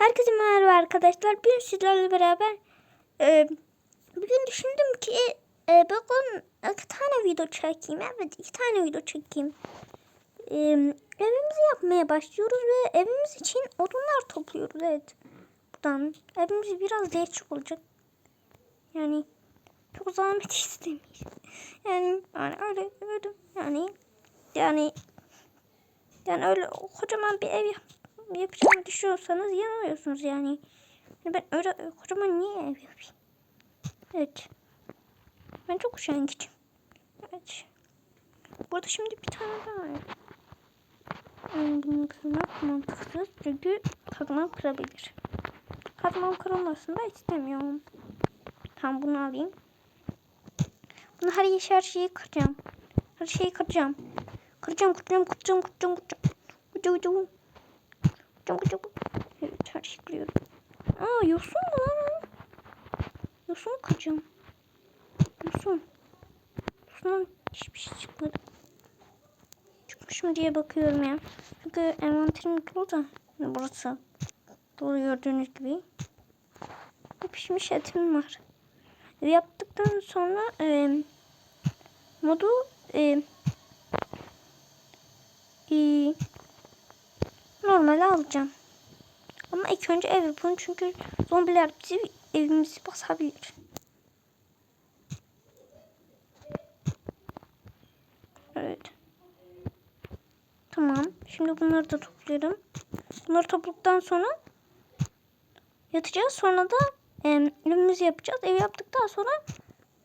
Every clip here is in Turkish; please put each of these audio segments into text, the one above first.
Herkese merhaba arkadaşlar. Bugün sizlerle beraber e, bugün düşündüm ki e, bugün iki tane video çekeyim. Evet iki tane video çekeyim. E, evimizi yapmaya başlıyoruz ve evimiz için odunlar topluyoruz. Evet. Buradan evimiz biraz değişik olacak. Yani çok zahmet istemeyiz. Yani, yani öyle öyle yani yani yani öyle kocaman bir ev yap yapacağımı düşünüyorsanız yanılıyorsunuz yani. yani. Ben öyle kocaman niye yapayım? Evet. Ben çok üşengeçim. Evet. Burada şimdi bir tane daha var. Yani bunu kırmak mantıksız çünkü kazmam kırabilir. Kazmam kırılmasını da istemiyorum. Tamam bunu alayım. Bunu her, her şeyi kıracağım. Her şeyi kıracağım. Kıracağım, kıracağım, kıracağım, kıracağım, kıracağım. Ucu ucu. Çabuk çabuk. Evet her kırıyorum. Aa yosun mu lan? Yosun kıracağım. Yosun. Yosundan hiçbir şey çıkmadı. Çıkmış mı diye bakıyorum ya. Çünkü envanterim dolu da. Burası. Dolu gördüğünüz gibi. Bir pişmiş etim var. Yaptıktan sonra e, modu e, e, normal alacağım. Ama ilk önce ev yapın çünkü zombiler bizi evimizi basabilir. Evet. Tamam. Şimdi bunları da topluyorum. Bunları topladıktan sonra yatacağız. Sonra da e, evimizi yapacağız. Ev yaptıktan sonra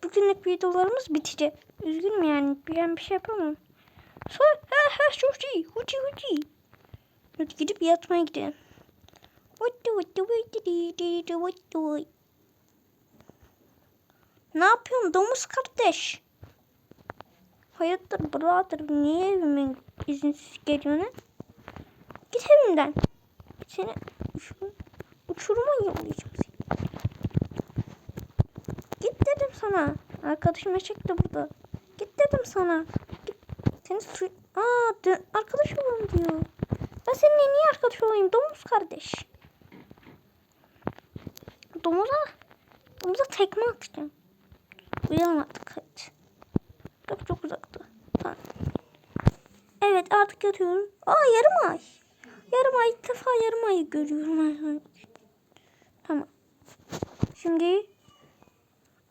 bugünlük videolarımız bitecek. Üzgünüm yani. Ben bir şey yapamam. Sonra ha ha çok iyi. Huci huci. Hadi gidip yatmaya gidelim. Ne yapıyorsun domuz kardeş? Hayırdır birader niye evime izinsiz geliyorsun? Git evimden. Seni uçuruma yollayacağım seni. Git dedim sana. Arkadaşım eşek de burada. Git dedim sana. Git. Seni su... Aa arkadaş olalım diyor. Ben seninle niye arkadaş olayım domuz kardeş? Domuza, domuza tekme atacağım. Uyanamadık hadi. Çok çok. Tamam. Evet artık yatıyorum. Aa yarım ay. Yarım ay ilk defa yarım ayı görüyorum. Tamam. Şimdi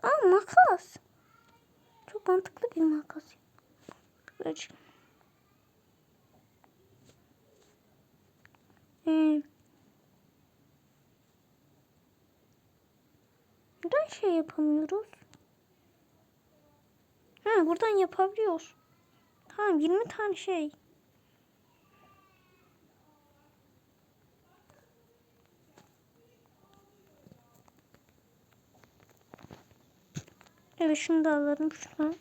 Aa makas. Çok mantıklı bir makas. Böyle Hmm. Neden şey yapamıyoruz? Ha buradan yapabiliyoruz. Tamam 20 tane şey. Evet şunu da alalım şuradan.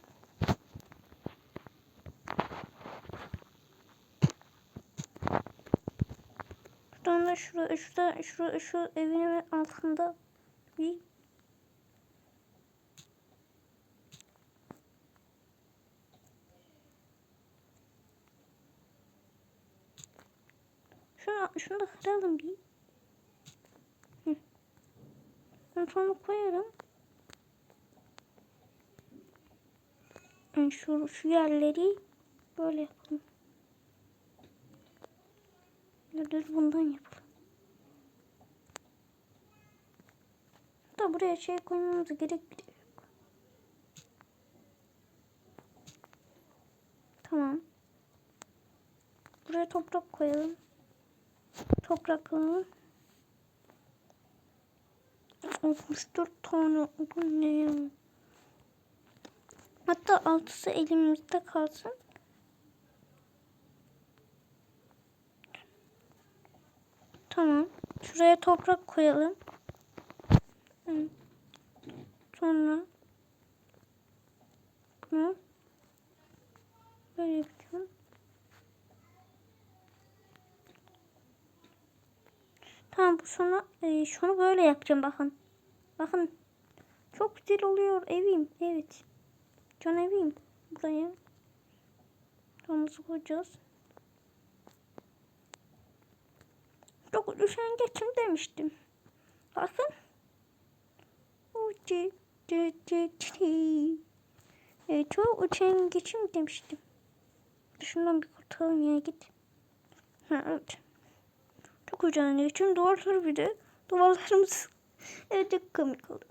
Şuradan da şurada, şurada, şurada, şu evin altında bir Şunu, şunu da kıralım bir. Hı. Ben sonra koyarım. Yani şu, şu yerleri böyle yapalım. Ya düz bundan yapalım. Da buraya şey koymamız gerek. Tamam. Buraya toprak koyalım. Toprak alalım. 64 tane ne? Hatta altısı elimizde kalsın. Tamam. Şuraya toprak koyalım. Sonra bunu böyle yapacağım. Tamam bu sonra e, şunu böyle yapacağım bakın. Bakın. Çok güzel oluyor evim. Evet. Can evim. Buraya. Tamamızı koyacağız. Çok üşengeçim demiştim. Bakın. Uçi, çi, çi, çi. E, çok üşengeçim demiştim. Şundan bir kurtulalım ya git. Ha, evet. Çok üşengeçim. Duvarlar bir de. Duvarlarımız. evet çok komik oldu.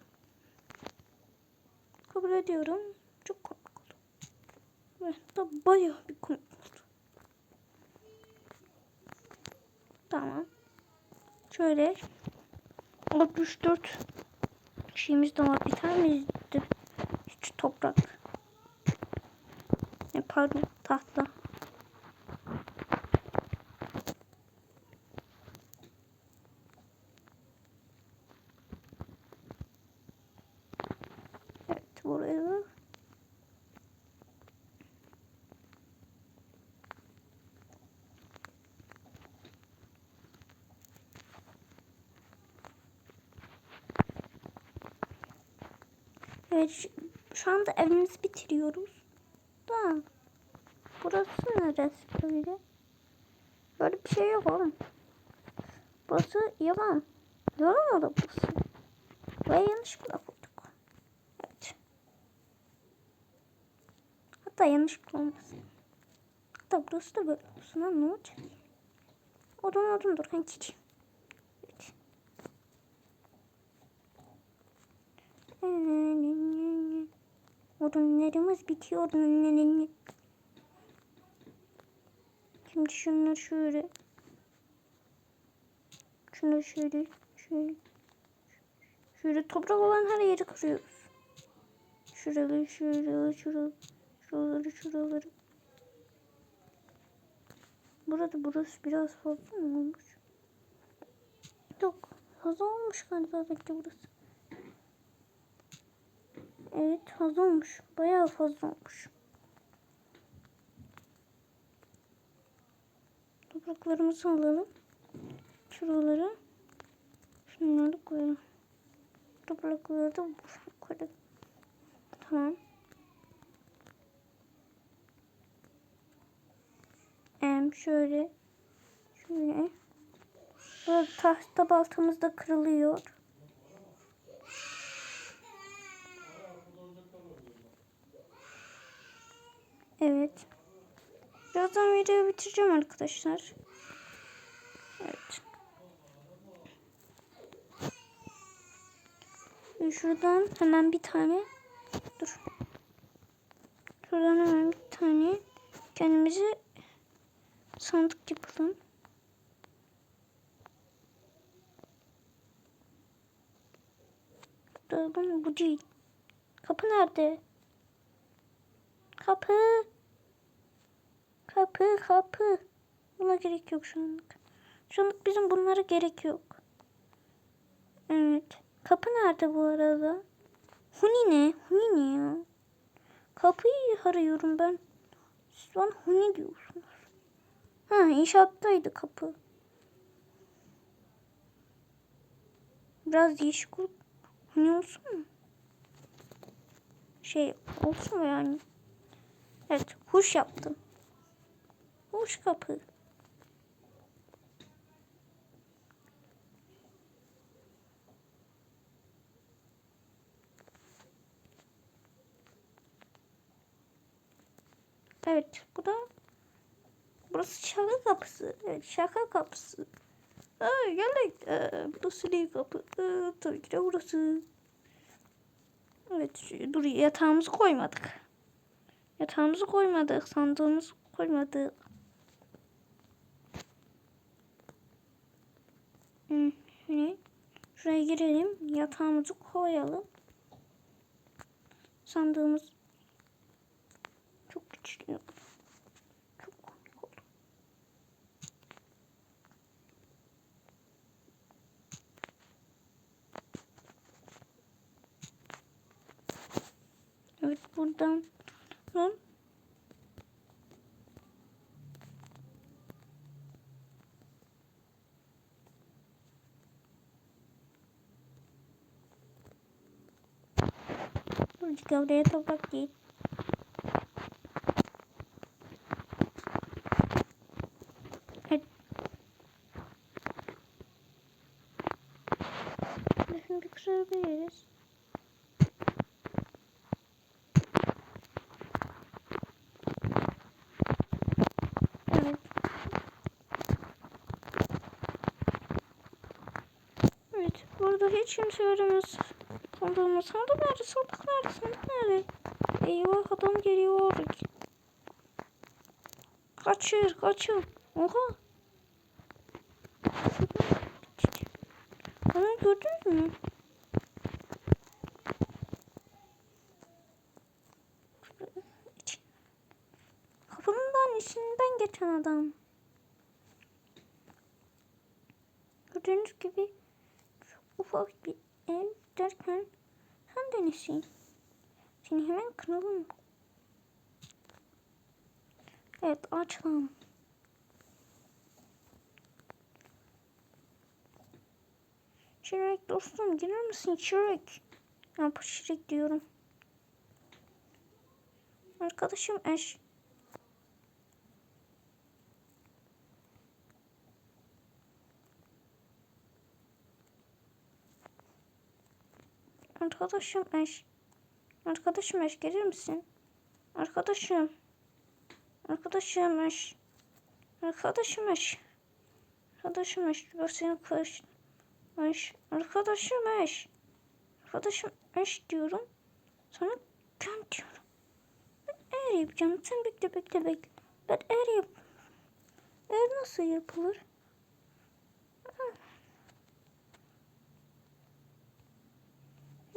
Kabul ediyorum. Çok komik oldu. Evet, da bayağı bir komik oldu. Tamam. Şöyle 64 şeyimiz de var. Bir tane hiç toprak. Ne pardon tahta. Evet buraya Evet şu, anda evimizi bitiriyoruz. Da burası neresi böyle? Böyle bir şey yok oğlum. Burası yalan. Yalan oda burası. Buraya yanlışlıkla koyduk. Evet. Hatta yanlışlıkla olmasın. Hatta burası da böyle olsun. Ne olacak? Odun odun dur. Hangi Evet. Odunlarımız bitiyor. Şimdi şunları şöyle. Şunu şöyle. Şöyle. Şöyle toprak olan her yeri kırıyoruz. Şuraları şöyle. Şuraları. Şuraları şuraları. Burada burası biraz fazla mı olmuş? Yok. Fazla olmuş galiba belki burası. Evet fazla olmuş. Bayağı fazla olmuş. Topraklarımızı alalım. Şuralara. Şunları koyalım. Toprakları da koyalım. Tamam. Em şöyle. Şöyle. Burada tahta baltamız da kırılıyor. Evet. Birazdan videoyu bitireceğim arkadaşlar. Evet. Ve şuradan hemen bir tane dur. Şuradan hemen bir tane kendimize sandık yapalım. Dur, bu değil. Kapı nerede? Kapı. Kapı kapı. Buna gerek yok şu anlık. Şu anlık bizim bunlara gerek yok. Evet. Kapı nerede bu arada? Huni ne? Huni ne ya? Kapıyı arıyorum ben. Siz bana Huni diyorsunuz. Ha inşaattaydı kapı. Biraz değişik olup Huni olsun mu? Şey olsun mu yani? Evet huş yaptım. Huş kapı. Evet bu da burası şaka kapısı. Evet şaka kapısı. Aa, geldik. Ee, burası değil kapı. Ee, tabii ki de burası. Evet dur yatağımızı koymadık. Yatağımızı koymadık. Sandığımızı koymadık. Ne? Şuraya girelim. Yatağımızı koyalım. Sandığımız çok güçlü. Çok komik oldu. Evet buradan Lan. Dur oraya toprak değil. Evet. Şimdi hiç kimse göremez. Sandığımız sandık nerede? Sandık nerede? Sandık nerede? Eyvah adam geliyor. Kaçır kaçır. Oha. Onu gördünüz mü? Kapının içinden geçen adam. Gördüğünüz gibi çok ufak bir ev derken sen de nesin? Seni hemen kıralım. Evet aç lan. Dostum gelir misin Şirek? Ne yapar Şirek diyorum. Arkadaşım eş. Arkadaşım eş. Arkadaşım eş gelir misin? Arkadaşım. Arkadaşım eş. Arkadaşım eş. Arkadaşım eş. Görsene kış. Eş. Arkadaşım eş. Arkadaşım eş diyorum. Sana kan diyorum. Ben eğer yapacağım. Sen bekle bekle bekle. Ben eğer yap. Eğer nasıl yapılır?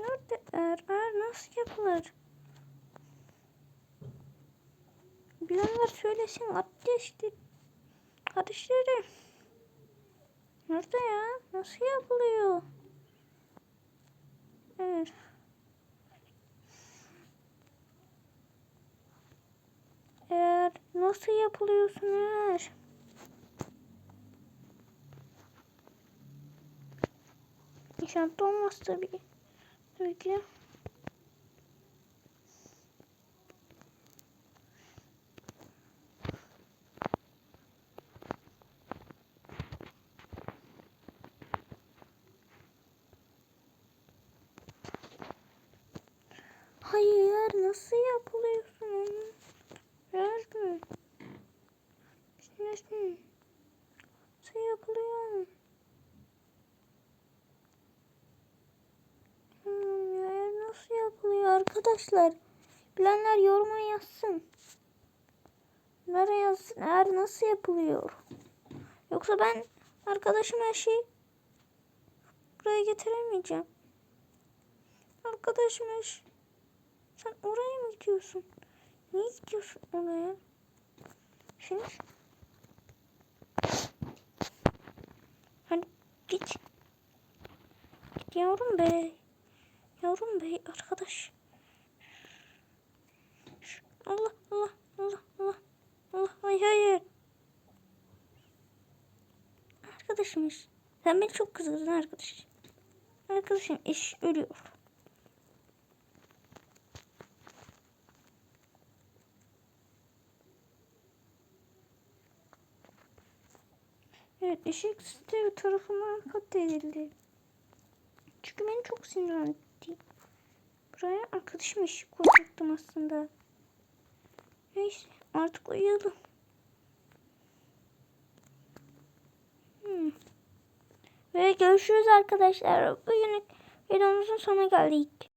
Nerede? Eğer nasıl yapılır? Bilenler söylesin. Ateşli. Ateşleri. Nerede ya? Nasıl yapılıyor? Evet. Eğer nasıl yapılıyorsun eğer? İnşaatta olmaz tabii. Tabii ki. Hayır, nasıl yapılıyorsun onu? Yazmıyor. Nasıl? Nasıl yapılıyor? Hmm, ya nasıl yapılıyor arkadaşlar? Bilenler yoruma yazsın. Nereye yazsın? Eğer nasıl yapılıyor? Yoksa ben arkadaşım her şeyi buraya getiremeyeceğim. Arkadaşım her şey- Sen oraya mı gidiyorsun? Niye gidiyorsun oraya? Şimdi Hadi git. Git yavrum bey. Yavrum bey arkadaş. Hayır. Arkadaşımız. Sen beni çok kızdırdın arkadaş. Arkadaşım iş ölüyor. Evet eşek Steve tarafından katledildi. Çünkü beni çok sinirlendi. Buraya arkadaşım eşik koyacaktım aslında. Neyse artık uyuyalım. Hmm. Ve görüşürüz arkadaşlar. Bugünlük videomuzun sonuna geldik.